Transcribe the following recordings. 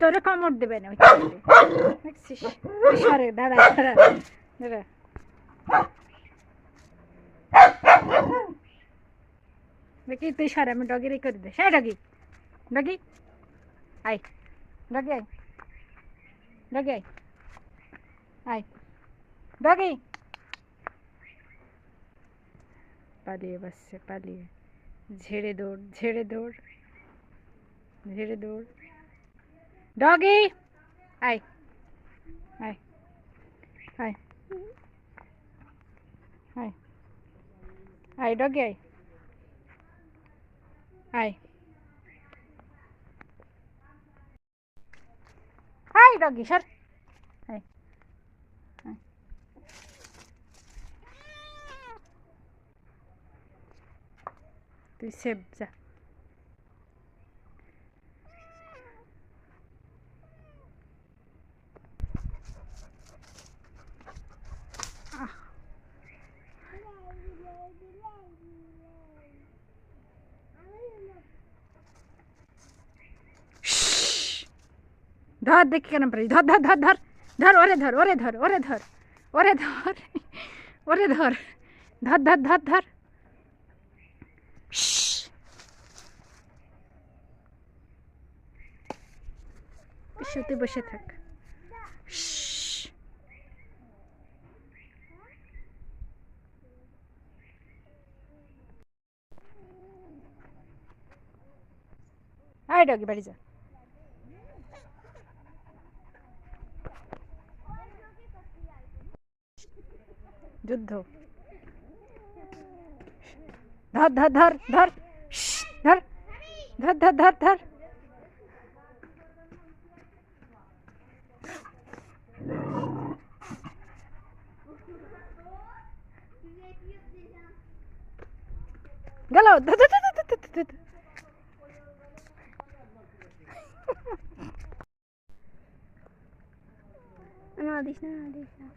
তোরে কামড় দেবে না। দেখছিস? সরে, দাঁড়া দেখি, তুই সরে, আমি ডগিরই করে দে হ্যাঁ ডগি ডগি আয়। ডগি আয়। ডগি আয়। আয়। ডগি পালিয়ে বাসছে, পালিয়ে। ঝেড়ে দৌড় ঝেড়ে দৌড়। ঝেড়ে দৌড়। ডগি! আয়। আয়। আয়। আয়। আয় ডগি, আয়। আয়। আয় ডগি, সর। তুই সেভ যা। ধর দেখি কেন পারি ধর ধর ধর ধর। ধর, ওরে ধর ওরে ধর ওরে ধর ওরে ধর ওরে ধর ধর ধর ধর ধর। শুতে বসে থাক। আয় ডগি, বাড়ি যা। যুদ্ধ। ধর ধর ধর ধর। ধর। ধর ধর ধর ধর। গেল। না দিস না দিস না।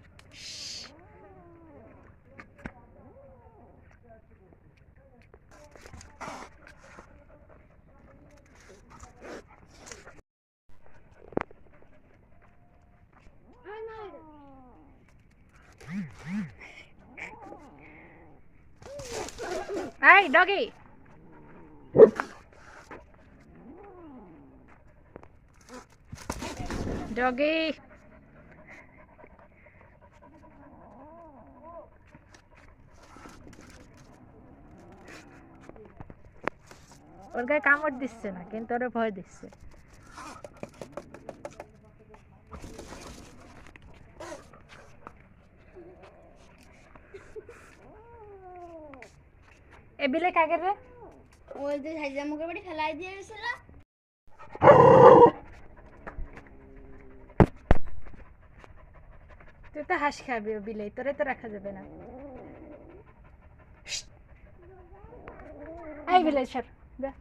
এই ডগি Doggy! ওর গায়ে কামড় দিচ্ছে না কিন্তু ওরা ভয় দিচ্ছে এ বিলে কাকের রে? ওই যে সাইজা মুখের বাড়ি ফেলাই দিয়ে গেছিল। তুই তো হাঁস খাবি ও বিলে তোরে তো রাখা যাবে না। এই বিলে সর যা।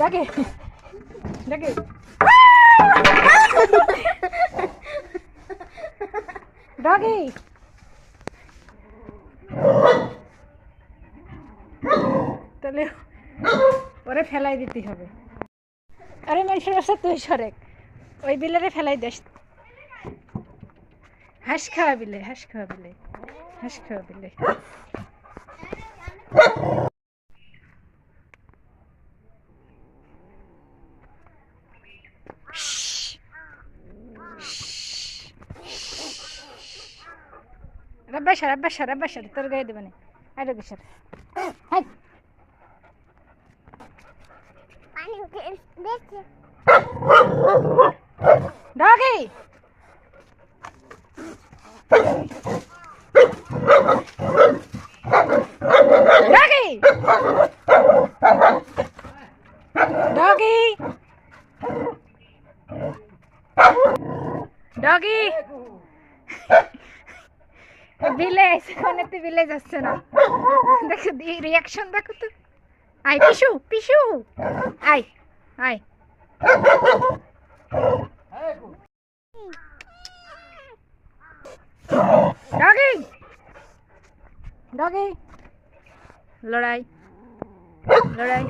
ডাকে। ডাকে। ডাকে তাহলে ওরে ফেলাই দিতে হবে। আরে মানুষের বাসা তুই সরেক ওই বিলেরে ফেলাই দেস হাঁস খাওয়া বিলে, হাঁস খাওয়া বিলে, হাঁস খাওয়া বিলে। রাব্বা সর রাব্বা সর রাব্বা সর তোর গায়ে দেবে না। আর সর। হাই। পানি উঠে দেখছে Doggy! এসে অনেকতে বিলে যাচ্ছে না। দেখো রিয়াকশন দেখো তো। আয়, পিসু পিসু। আয় আয়। Doggy! ডগি। লড়াই লড়াই।